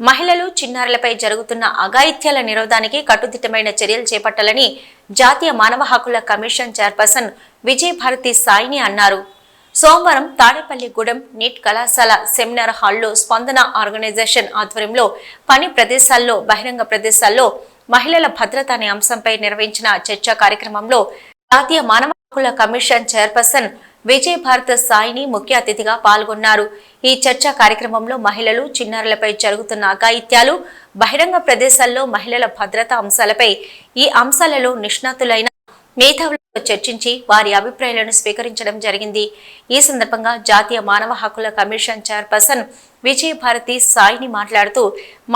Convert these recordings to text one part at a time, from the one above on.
మహిళలు చిన్నారులపై జరుగుతున్న అఘాయిత్యాల నిరోధానికి కట్టుదిట్టమైన చర్యలు చేపట్టాలని జాతీయ మానవ హక్కుల కమిషన్ చైర్పర్సన్ విజయభారతి సాయిని అన్నారు. సోమవారం తాడేపల్లిగూడెం నీట్ కళాశాల సెమినార్ హాల్లో స్పందన ఆర్గనైజేషన్ ఆధ్వర్యంలో పని ప్రదేశాల్లో బహిరంగ ప్రదేశాల్లో మహిళల భద్రత అనే అంశంపై నిర్వహించిన చర్చా కార్యక్రమంలో జాతీయ మానవ హక్కుల కమిషన్ చైర్పర్సన్ విజయ్ భారత సాయిని ముఖ్య అతిథిగా పాల్గొన్నారు. ఈ చర్చా కార్యక్రమంలో మహిళలు చిన్నారులపై జరుగుతున్న అఘాయిత్యాలు బహిరంగ ప్రదేశాల్లో మహిళల భద్రతా అంశాలపై ఈ అంశాలలో నిష్ణాతులైన మేధావులతో చర్చించి వారి అభిప్రాయాలను స్వీకరించడం జరిగింది. ఈ సందర్భంగా జాతీయ మానవ హక్కుల కమిషన్ చైర్పర్సన్ విజయ భారతి సాయిని మాట్లాడుతూ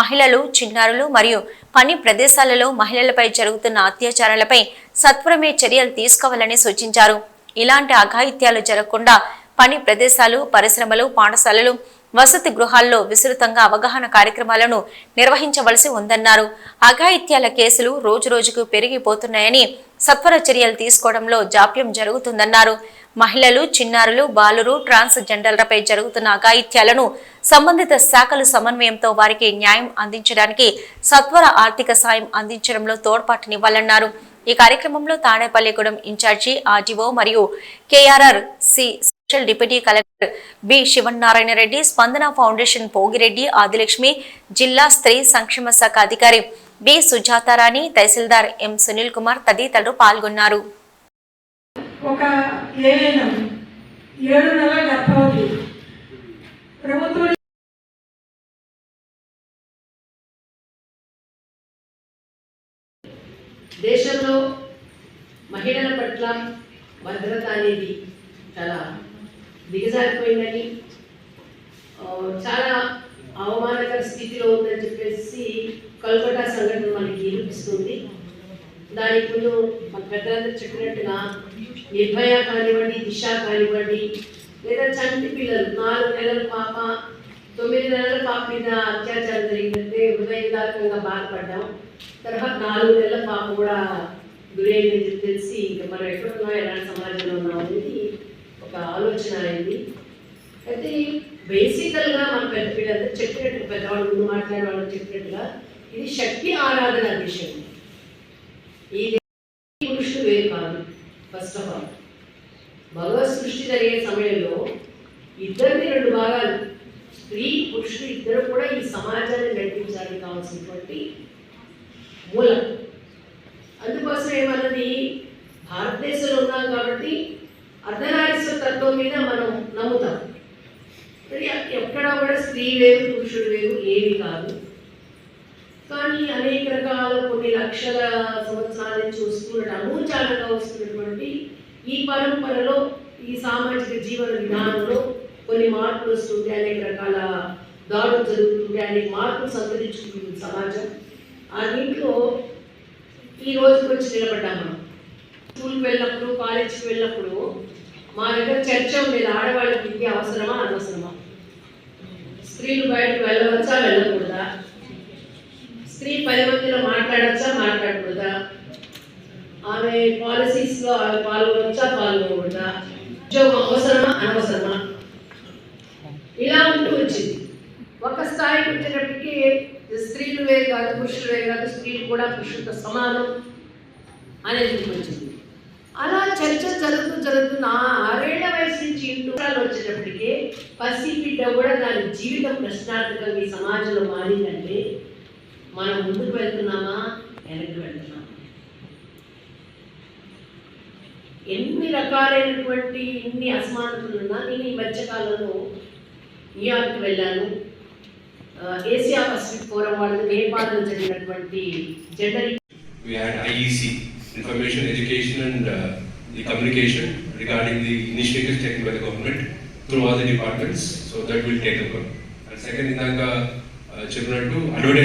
మహిళలు చిన్నారులు మరియు పని ప్రదేశాలలో మహిళలపై జరుగుతున్న అత్యాచారాలపై సత్వరమే చర్యలు తీసుకోవాలని సూచించారు. ఇలాంటి అఘాయిత్యాలు జరగకుండా పని ప్రదేశాలు పరిశ్రమలు పాఠశాలలు వసతి గృహాల్లో విస్తృతంగా అవగాహన కార్యక్రమాలను నిర్వహించవలసి ఉందన్నారు. అఘాయిత్యాల కేసులు రోజురోజుకు పెరిగిపోతున్నాయని సత్వర చర్యలు తీసుకోవడంలో జాప్యం జరుగుతుందన్నారు. మహిళలు చిన్నారులు బాలురు ట్రాన్స్ జెండర్లపై జరుగుతున్న అఘాయిత్యాలను సంబంధిత శాఖలు సమన్వయంతో వారికి న్యాయం అందించడానికి సత్వర ఆర్థిక సాయం అందించడంలో తోడ్పాటునివ్వాలన్నారు. ఈ కార్యక్రమంలో తాడేపల్లిగూడెం ఇన్ఛార్జి ఆర్టీఓ మరియు KRR C special deputy collector B Sivanarayana Reddy Spandana foundation Pogireddy Adilakshmi జిల్లా స్త్రీ సంక్షేమ శాఖ అధికారి బి సుజాతారాణి తహసీల్దార్ ఎం సునీల్ కుమార్ తదితరులు పాల్గొన్నారు. ఒక ఏఎన్ఎం ఏడు నెలల గర్భవతి. ప్రభుత్వం దేశంలో మహిళల పట్ల భద్రత అనేది చాలా దిగజారిపోయిందని చాలా అవమానకర స్థితిలో ఉందని చెప్పేసి కల్కటా సంఘటన మనకి నిరూపిస్తుంది. దానికి ముందు మన పెద్దలందరూ చెప్పినట్టుగా నిర్భయ కానివ్వండి దిశ కానివ్వండి లేదా చంటి పిల్లలు నాలుగు నెలల పాప తొమ్మిది నెలల పాప మీద అత్యాచారం జరిగిందంటే హృదయదారకంగా బాధపడ్డాం. తర్వాత నాలుగు నెలల పాప కూడా గురైందని చెప్పి తెలిసి ఇంకా మనం ఎక్కడున్నా ఎలాంటి సమాజంలో ఉన్నాం అనేది ఒక ఆలోచన అయింది. అయితే బేసికల్గా మన పెద్ద పిల్లలు చెప్పినట్టు పెద్దవాళ్ళు ముందు మాట్లాడే వాళ్ళు చెప్పినట్టుగా ఇది శక్తి ఆరాధన విషయం ఈ పురుషుడు పురుషులు వేరు కాదు ఫస్ట్ ఆఫ్ ఆల్ భగవత్ సృష్టి జరిగే సమయంలో ఇద్దరిని రెండు భాగాలు స్త్రీ పురుషుడు ఇద్దరు కూడా ఈ సమాజాన్ని నడిపించడానికి కావాల్సినటువంటి మూలం. అందుకోసం ఏమన్నది భారతదేశంలో ఉన్నాం కాబట్టి అర్ధనారీశ్వర తత్వం మీద మనం నమ్ముతాం. ఎక్కడా కూడా స్త్రీ వేరు పురుషుడు వేరు ఏమి కాదు. కానీ అనేక రకాల కొన్ని లక్షల సంవత్సరాలను చూసుకున్నట్టు అనూచాలంగా వస్తున్నటువంటి ఈ పరంపరలో ఈ సామాజిక జీవన విధానంలో కొన్ని మార్పులు వస్తుంటే అనేక రకాల దాడులు జరుగుతుంటే అనేక మార్పులు సంతరించుకుంటుంది సమాజం. ఆ దీంట్లో ఈ రోజుకి వచ్చి నిలబడ్డాం మనం స్కూల్కి వెళ్ళినప్పుడు కాలేజీకి వెళ్ళినప్పుడు మా దగ్గర చర్చ ఉండేది. ఆడవాళ్ళకి విద్య అవసరమా అనవసరమా? స్త్రీలు బయటకు వెళ్ళవచ్చా వెళ్ళకూడదా? స్త్రీ పది మందిలో మాట్లాడచ్చా మాట్లాడకూడదా? ఆమె పాలసీస్లో ఆమె పాల్గొనవచ్చా పాల్గొనకూడదా? ఉద్యోగం అవసరమా అనవసరమా? ఇలా ఉంటూ వచ్చింది ఒక స్థాయికి వచ్చేటప్పటికి స్త్రీలు వేరు కాదు పురుషులు వేరు కాదు స్త్రీలు కూడా పురుషులతో సమానం అనేది వచ్చింది. అలా చర్చ జరుగుతూ జరుగుతూ నా ఆరేళ్ళ వయసు నుంచి ఇంటూ వచ్చేటప్పటికి పసి బిడ్డ కూడా దాని జీవితం ప్రశ్నార్థకంగా ఈ సమాజంలో మారిందంటే మనం ముందుకు వెళ్తున్నామా వెనక్కి వెళ్తున్నామా? ఎన్ని రకాలైనటువంటి ఇన్ని అసమానతలు ఉన్నా నేను ఈ మధ్యకాలంలో న్యూయార్క్ వెళ్ళాను. ఏసియా పసిఫిక్ ఫోరం వాళ్ళది నేపాల్లో జరిగినటువంటి gender We had IEC, Information, Education and uh, the Communication regarding the initiatives taken by the government through all the departments, so that will take over. And second, ఇందాక uh, to advertising